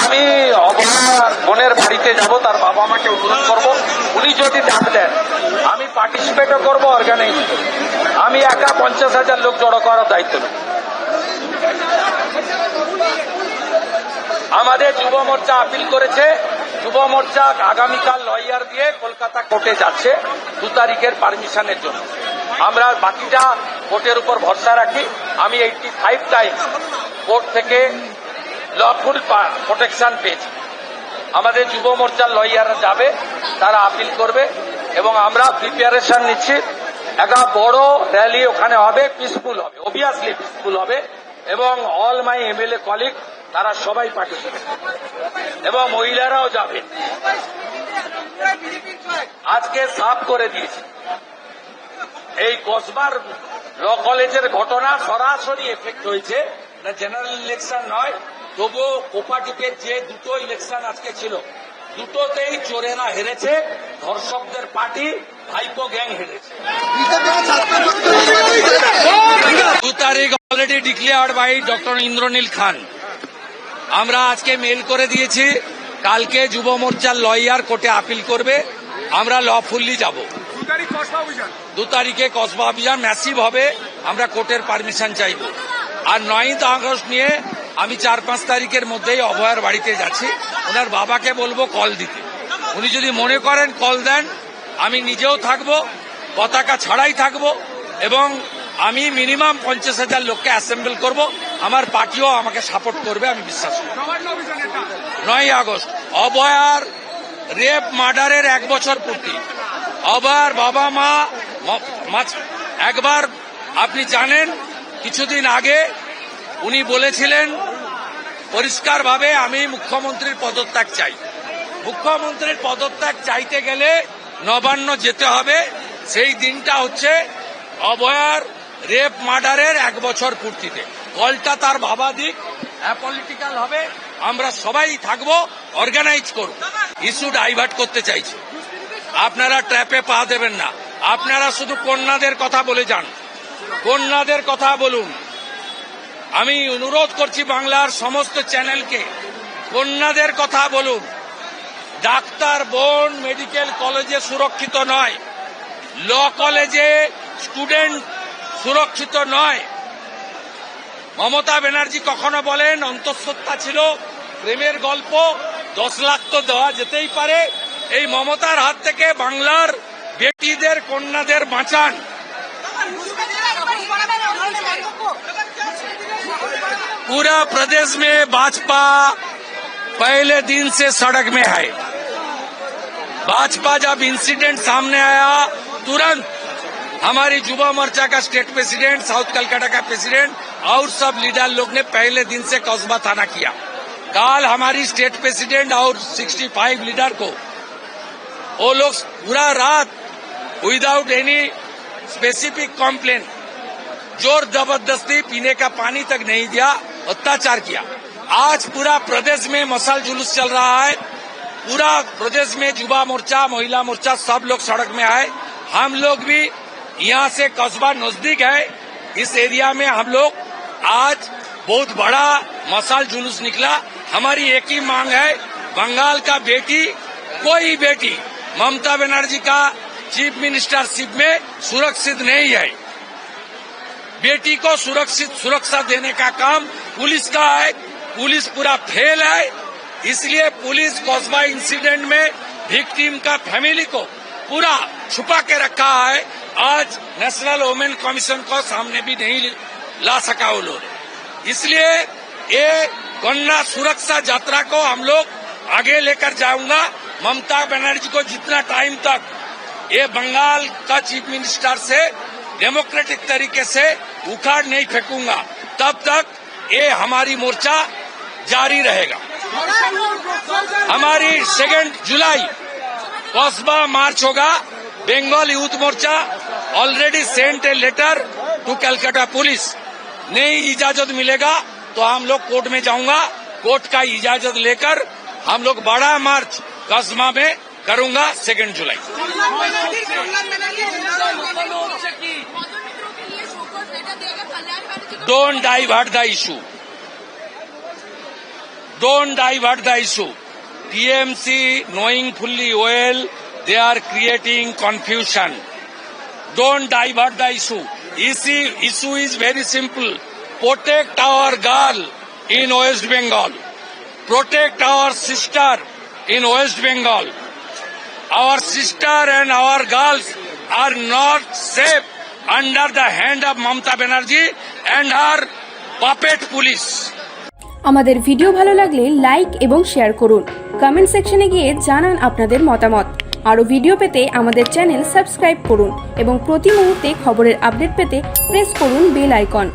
আমি অবহার বোনের বাড়িতে যাব, তার বাবা মাকে অনুরোধ করব। উনি যদি ডাক দেন, আমি পার্টিসিপেটও করব অর্গানাইজ আমি একা পঞ্চাশ হাজার লোক জড়ো করার দায়িত্ব নেব। আমাদের যুব মোর্চা আপিল করেছে। যুব মোর্চা আগামীকাল লয়ার দিয়ে কলকাতা কোর্টে যাচ্ছে, দু তারিখের পারমিশনের জন্য। আমরা বাকিটা কোর্টের উপর ভরসা রাখি। আমি এইটটি ফাইভ টাইম কোর্ট থেকে লফুল প্রোটেকশন পেয়েছি আমাদের যুব মোর্চার লয়াররা যাবে, তারা আপিল করবে, এবং আমরা প্রিপারেশন নিচ্ছি। একটা বড় র্যালি ওখানে হবে পিসফুল হবে অবভিয়াসলি পিসফুল হবে, এবং অল মাই এমএলএ কলিগ তারা সবাই পার্টিসিপেট এবং মহিলারাও যাবে। আজকে সাফ করে দিয়েছে। এই কসবার ল কলেজের ঘটনা সরাসরি এফেক্ট হয়েছে। না জেনারেল ইলেকশন নয় তবুও কোপাটিপের যে দুটো ইলেকশন আজকে ছিল, দুটোতেই চোরেরা হেরেছে, ধর্ষকদের পার্টি, ভাইপো গ্যাং হেরেছে। দু তারিখ already declared by doctor Indranil Khan. আমরা আজকে মেল করে দিয়েছি, কালকে যুব মোর্চার লয়ার কোর্টে আপিল করবে, আমরা লফুল্লি যাব। দু তারিখে কসবা অভিযান ম্যাসিভ হবে, আমরা কোর্টের পারমিশন চাইব। আর নয়ই আগস্ট নিয়ে আমি চার পাঁচ তারিখের মধ্যেই অভয়ার বাড়িতে যাচ্ছি। ওনার বাবাকে বলব কল দিতে। উনি যদি মনে করেন কল দেন, আমি নিজেও থাকব, পতাকা ছাড়াই থাকব, এবং আমি মিনিমাম পঞ্চাশ হাজার লোককে অ্যাসেম্বল করব। আমার পার্টিও আমাকে সাপোর্ট করবে, আমি বিশ্বাস করি। নয় আগস্ট। অভয়ার রেপ মার্ডারের এক বছর পূর্তি। অবার বাবা ম- একবার আপনি জানেন, কিছুদিন আগে উনি বলেছিলেন, পরিষ্কারভাবে আমি মুখ্যমন্ত্রীর পদত্যাগ চাই। মুখ্যমন্ত্রীর পদত্যাগ চাইতে গেলে নবান্ন যেতে হবে। সেই দিনটা হচ্ছে অভয়ার রেপ মার্ডারের এক বছর পূর্তিতে। কলটা তার বাবা দিক অ্যাপলিটিক্যাল হবে। আমরা সবাই থাকব অর্গানাইজ করব। ইস্যু ডাইভার্ট করতে চাইছি। আপনারা ট্র্যাপে পা দেবেন না। আপনারা শুধু কন্যাদের কথা বলে যান। কন্যাদের কথা বলুন। আমি অনুরোধ করছি বাংলার সমস্ত চ্যানেলকে, কন্যাদের কথা বলুন। ডাক্তার, বোন, মেডিকেল কলেজে সুরক্ষিত নয়। ল কলেজে স্টুডেন্ট সুরক্ষিত নয়। মমতা ব্যানার্জি কখনো বলেন, অন্তঃসত্ত্বা ছিল, প্রেমের গল্প, দশ লাখ তো দেওয়া যেতেই পারে। এই মমতার হাত থেকে বাংলার বেটিদের, কন্যাদের বাঁচান। पूरा प्रदेश में भाजपा पहले दिन से सड़क में है। भाजपा जब इंसिडेंट सामने आया, तुरंत हमारी युवा मोर्चा का स्टेट प्रेसिडेंट साउथ कलकत्ता का प्रेसिडेंट और सब लीडर लोग ने पहले दिन से कस्बा थाना किया। कल हमारी स्टेट प्रेसिडेंट और 65 लीडर को वो लोग पूरा रात विदाउट एनी स्पेसिफिक कॉम्प्लेन ज़ोर ज़बरदस्ती पीने का पानी तक नहीं दिया। अत्याचार किया। आज पूरा प्रदेश में मसाल जुलूस चल रहा है। पूरा प्रदेश में युवा मोर्चा, महिला मोर्चा सब लोग सड़क में आए। हम लोग भी यहाँ से कस्बा नज़दीक है। इस एरिया में हम लोग आज बहुत बड़ा मसाल जुलूस निकला। हमारी एक ही मांग है, बंगाल का बेटी, कोई बेटी, ममता बनर्जी का चीफ मिनिस्टरशिप में सुरक्षित नहीं है। बेटी को सुरक्षित सुरक्षा देने का काम पुलिस का है। पुलिस पूरा फेल है। इसलिए पुलिस कस्बा इंसिडेंट में विक्टिम का फैमिली को पूरा छुपा के रखा है। आज नेशनल वुमेन कमीशन को सामने भी नहीं ला सका लोग। इसलिए ये गन्ना सुरक्षा यात्रा को हम लोग आगे लेकर जाऊँगा। ममता बनर्जी को जितना टाइम तक ये बंगाल का चीफ मिनिस्टर से डेमोक्रेटिक तरीके से उखाड़ नहीं फेंकूँगा। तब तक ये हमारी मोर्चा जारी रहेगा। हमारी सेकेंड जुलाई कस्बा मार्च होगा। Bengal youth Morcha already sent a letter to Calcutta police नहीं इजाज़त मिलेगा तो हम लोग कोर्ट में जाऊँगा। कोर्ट का इजाज़त लेकर हम लोग बड़ा मार्च कस्बा में करूँगा second July Don't divert the issue. Don't divert the issue. TMC, knowing fully well, they are creating confusion. Don't divert the issue. Issue, issue is very simple. Protect our girl in West Bengal. Protect our sister in West Bengal. Our sister and our girls are not safe under the hand of Mamta Banerjee and her puppet police. আমাদের video ভালো লাগলে like এবং share করুন। Comment সেকশনে গিয়ে জানান আপনাদের মতামত। আরও ভিডিও পেতে আমাদের চ্যানেল সাবস্ক্রাইব করুন এবং প্রতি মুহূর্তে খবরের আপডেট পেতে প্রেস করুন বেল আইকন